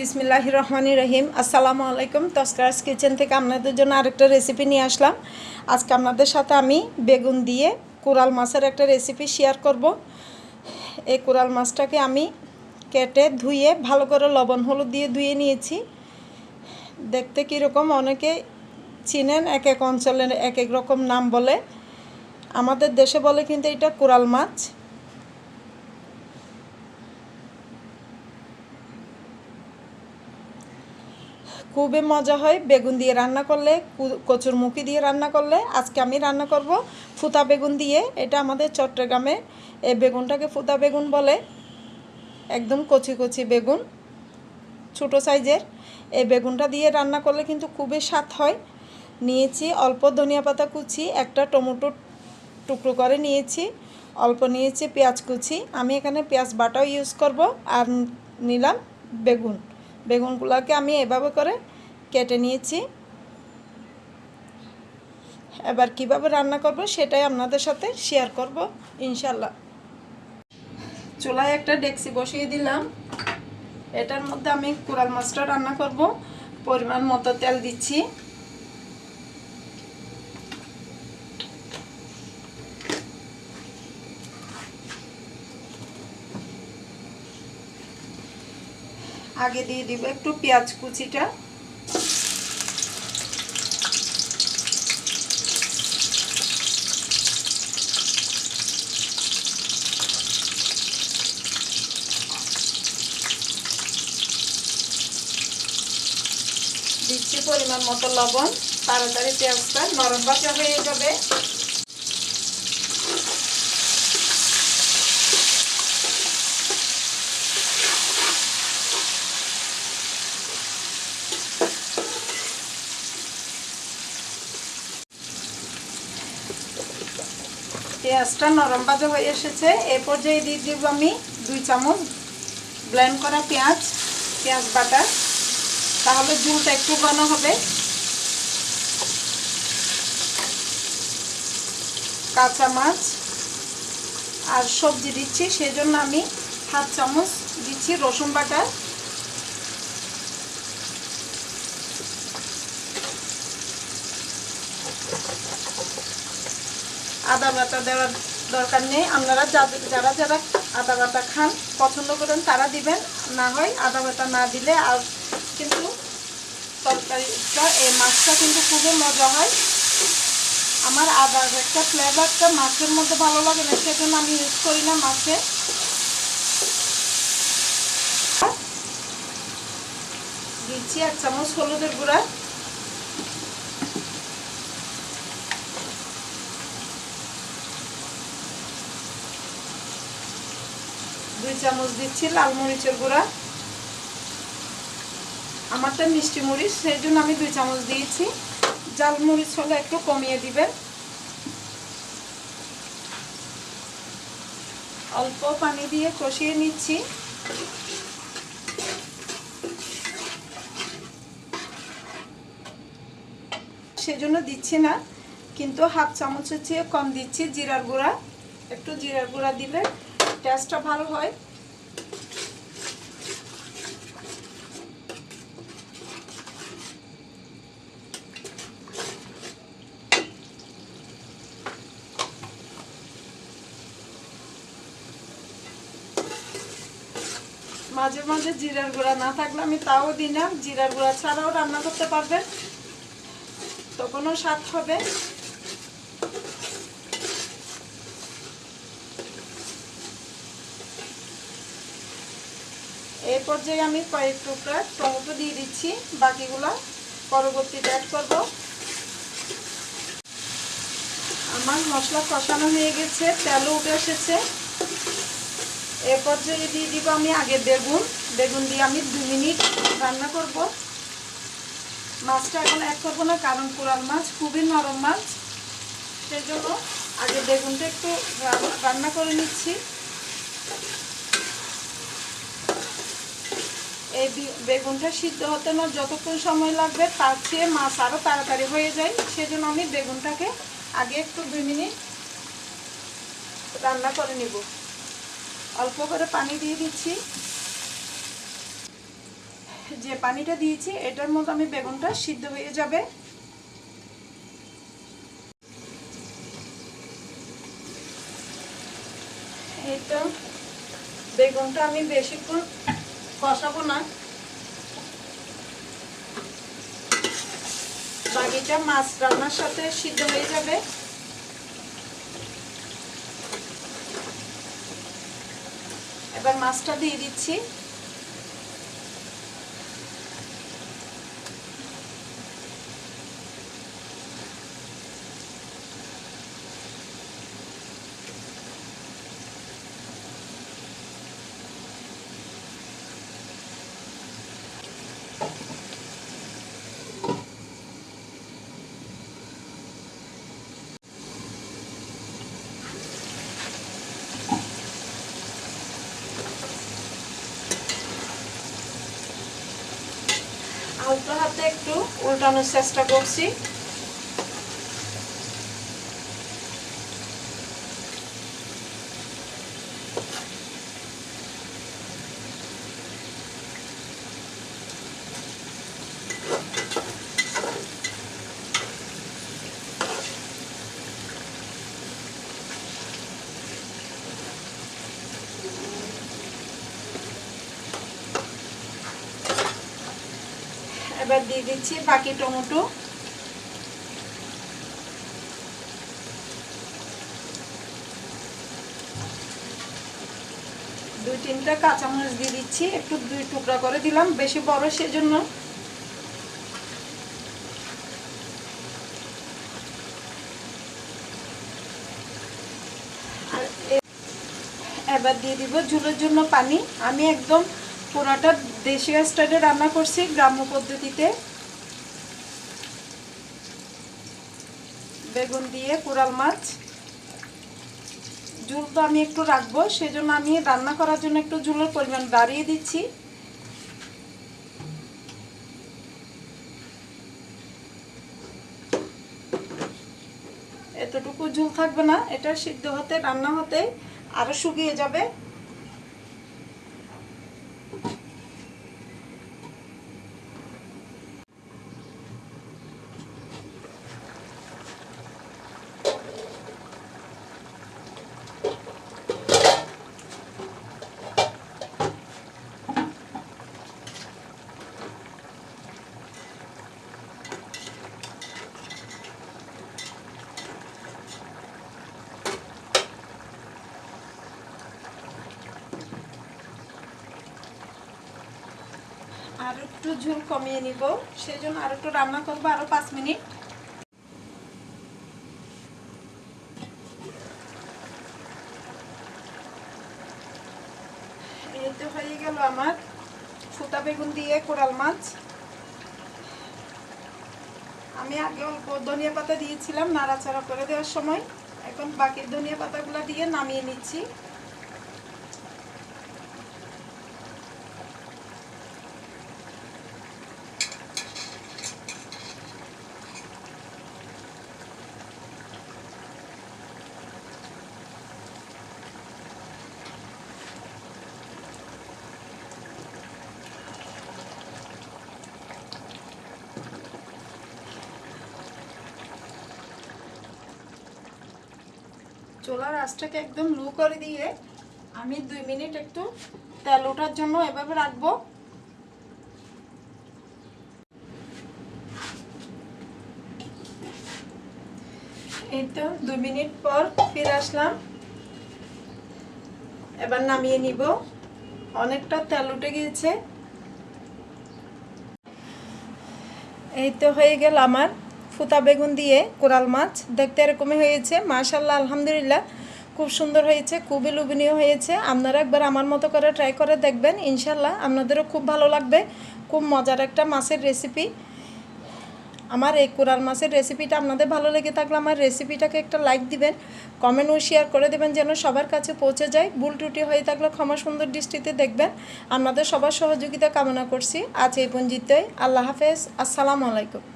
বিসমিল্লাহ রহমানি রহিম। আসসালামু আলাইকুম। তস্করাস কিচেন থেকে আপনাদের জন্য আরেকটা রেসিপি নিয়ে আসলাম। আজকে আপনাদের সাথে আমি বেগুন দিয়ে কোরাল মাছের একটা রেসিপি শেয়ার করব। এই কোরাল মাছটাকে আমি কেটে ধুয়ে ভালো করে লবণ হলুদ দিয়ে ধুয়ে নিয়েছি। দেখতে কীরকম, অনেকে চিনেন, এক এক অঞ্চলের এক এক রকম নাম বলে। আমাদের দেশে বলে কিন্তু এটা কোরাল মাছ। খুবই মজা হয়। বেগুন দিয়ে রান্না করলে, কু- কচুর মুখি দিয়ে রান্না করলে, আজকে আমি রান্না করব ফুতা বেগুন দিয়ে। এটা আমাদের চট্টগ্রামে এই বেগুনটাকে ফুতা বেগুন বলে। একদম কচি কচি বেগুন, ছোটো সাইজের। এই বেগুনটা দিয়ে রান্না করলে কিন্তু খুবই স্বাদ হয়। নিয়েছি অল্প ধনিয়া পাতা কুচি, একটা টমেটো টুকরো করে নিয়েছি। অল্প নিয়েছি পেঁয়াজ কুচি। আমি এখানে পেঁয়াজ বাটাও ইউজ করব আর নিলাম বেগুন। বেগুনগুলোকে আমি এভাবে করে কেটে নিয়েছি। এবার কীভাবে রান্না করব সেটাই আপনাদের সাথে শেয়ার করব ইনশাল্লাহ চুলায় একটা ডেক্সি বসিয়ে দিলাম। এটার মধ্যে আমি কোরাল মাছটা রান্না করব। পরিমাণ মতো তেল দিচ্ছি। আগে দিয়ে দিব একটু পেঁয়াজ কুচিটা। দিচ্ছি পরিমাণ মতো লবণ, তাড়াতাড়ি পেঁয়াজটা নরম ভাজা হয়ে যাবে। পেঁয়াজটা নরম ভাজা হয়ে এসেছে। এ পর্যায়ে দিয়ে দিব আমি দুই চামচ ব্লেন্ড করা পেঁয়াজ পেঁয়াজ বাটা। তাহলে জুলটা একটু ঘন হবে। কাঁচা মাছ আর সবজি দিচ্ছি, সেজন্য আমি হাফ চামচ দিচ্ছি রসুন বাটা। আদা বাটা দেওয়ার দরকার নেই। আপনারা যারা যারা আদা বাটা খান, পছন্দ করেন, তারা দিবেন। না হয় আদা বাটা না দিলে আর কিন্তু তরকারিটা, এই মাছটা কিন্তু খুবই মজা হয়। আমার আদার একটা ফ্লেভারটা মাছের মধ্যে ভালো লাগে না, সেজন্য আমি ইউজ করি না মাছে। দিচ্ছি এক চামচ হলুদের গুঁড়া। চামচ দিচ্ছি, লাল মরিচের গুঁড়া। আমারটা মিষ্টি মরিচ, সেই জন্য আমি দুই চামচ দিয়েছি। জাল মরিচ হলে একটু কমিয়ে দিবেন। অল্প পানি দিয়ে কষিয়ে নিচ্ছি। সেজন্য দিচ্ছি না, কিন্তু হাফ চামচের চেয়ে কম দিচ্ছি জিরার গুঁড়া। একটু জিরার গুঁড়া দিলে টেস্টটা ভালো হয়। মাঝে মাঝে জিরার গুঁড়া না থাকলে আমি তাও দিই না জিরার গুঁড়া ছাড়াও রান্না করতে পারবেন। তখনও স্বাদ হবে? পর্যায়ে আমি কয়েক টুকরা টমেটো দিয়ে দিচ্ছি। বাকিগুলো পরবর্তীতে অ্যাড করব। আমার মশলা কষানো হয়ে গেছে, তেলও উঠে এসেছে। এ পর্যায়ে দিয়ে দিব আমি আগে বেগুন। বেগুন দিয়ে আমি দু মিনিট রান্না করব। মাছটা এখন অ্যাড করব না, কারণ কোরাল মাছ খুবই নরম মাছ। সেই জন্য আগে বেগুনটা একটু রান্না করে নিচ্ছি। এই বেগুনটা সিদ্ধ হতে না যতক্ষণ সময় লাগবে, তার চেয়ে মাছ আরও তাড়াতাড়ি হয়ে যায়। সেজন্য আমি বেগুনটাকে আগে একটু দুই মিনিট রান্না করে নিব। অল্প করে পানি দিয়ে দিচ্ছি। যে পানিটা দিয়েছি, এটার মধ্যে আমি বেগুনটা সিদ্ধ হয়ে যাবে। এই তো বেগুনটা আমি বেশিক্ষণ কষাবো না। বাকিটা মাছ রান্নার সাথে সিদ্ধ হয়ে যাবে। এবার মাছটা দিয়ে দিচ্ছি। হাতে একটু উল্টানোর চেষ্টা করছি। এবার দিয়ে দিচ্ছি বাকি টমেটো। দুই তিনটা কাঁচামরিচ দিয়ে দিচ্ছি, একটু দুই টুকরা করে দিলাম, বেশি বড় সেজন্য। এবার দিয়ে দিব ঝুলের জন্য পানি। আমি একদম পুরাটা দেশি স্টাইলে রান্না করছি গ্রাম্য পদ্ধতিতে। বেগুন দিয়ে কোরাল মাছ। ঝুল তো আমি একটু রাখব, সেজন্য আমি রান্না করার জন্য একটু ঝুলের পরিমাণ বাড়িয়ে দিচ্ছি। এতটুকু ঝুল থাকবে না, এটা সিদ্ধ হতে, রান্না হতে আরও শুকিয়ে যাবে। আর একটু ঝোল কমিয়ে নিব। সেজন্য আর একটু রান্না করব আরও পাঁচ মিনিট। এই তো হয়ে গেল আমার ফুটা বেগুন দিয়ে কোরাল মাছ। আমি আগে অল্প ধনিয়া পাতা দিয়েছিলাম নাড়াচাড়া করে দেওয়ার সময়। এখন বাকি ধনিয়া পাতাগুলো দিয়ে নামিয়ে নিচ্ছি। চোলার আঁচটাকে একদম লো করে দিয়ে আমি দুই মিনিট একটু তেল ওঠার জন্য এভাবে রাখব। এই তো দুই মিনিট পর ফিরে আসলাম। এবার নামিয়ে নিব। অনেকটা তেল উঠে গিয়েছে। এই তো হয়ে গেল আমার ফুতা বেগুন দিয়ে কোরাল মাছ। দেখতে এরকমই হয়েছে। মাশাল্লাহ আলহামদুলিল্লাহ। খুব সুন্দর হয়েছে, খুবই লোভনীয় হয়েছে। আপনারা একবার আমার মতো করে ট্রাই করে দেখবেন ইনশাল্লাহ আপনাদেরও খুব ভালো লাগবে। খুব মজার একটা মাছের রেসিপি আমার এই কোরাল মাছের রেসিপিটা আপনাদের ভালো লেগে থাকলে আমার রেসিপিটাকে একটা লাইক দিবেন কমেন্ট ও শেয়ার করে দেবেন যেন সবার কাছে পৌঁছে যায়। ভুল ত্রুটি হয়ে থাকলে ক্ষমা সুন্দর দৃষ্টিতে দেখবেন। আপনাদের সবার সহযোগিতা কামনা করছি। আজ এই পঞ্জিতে আল্লাহ হাফেজ। আসসালামু আলাইকুম।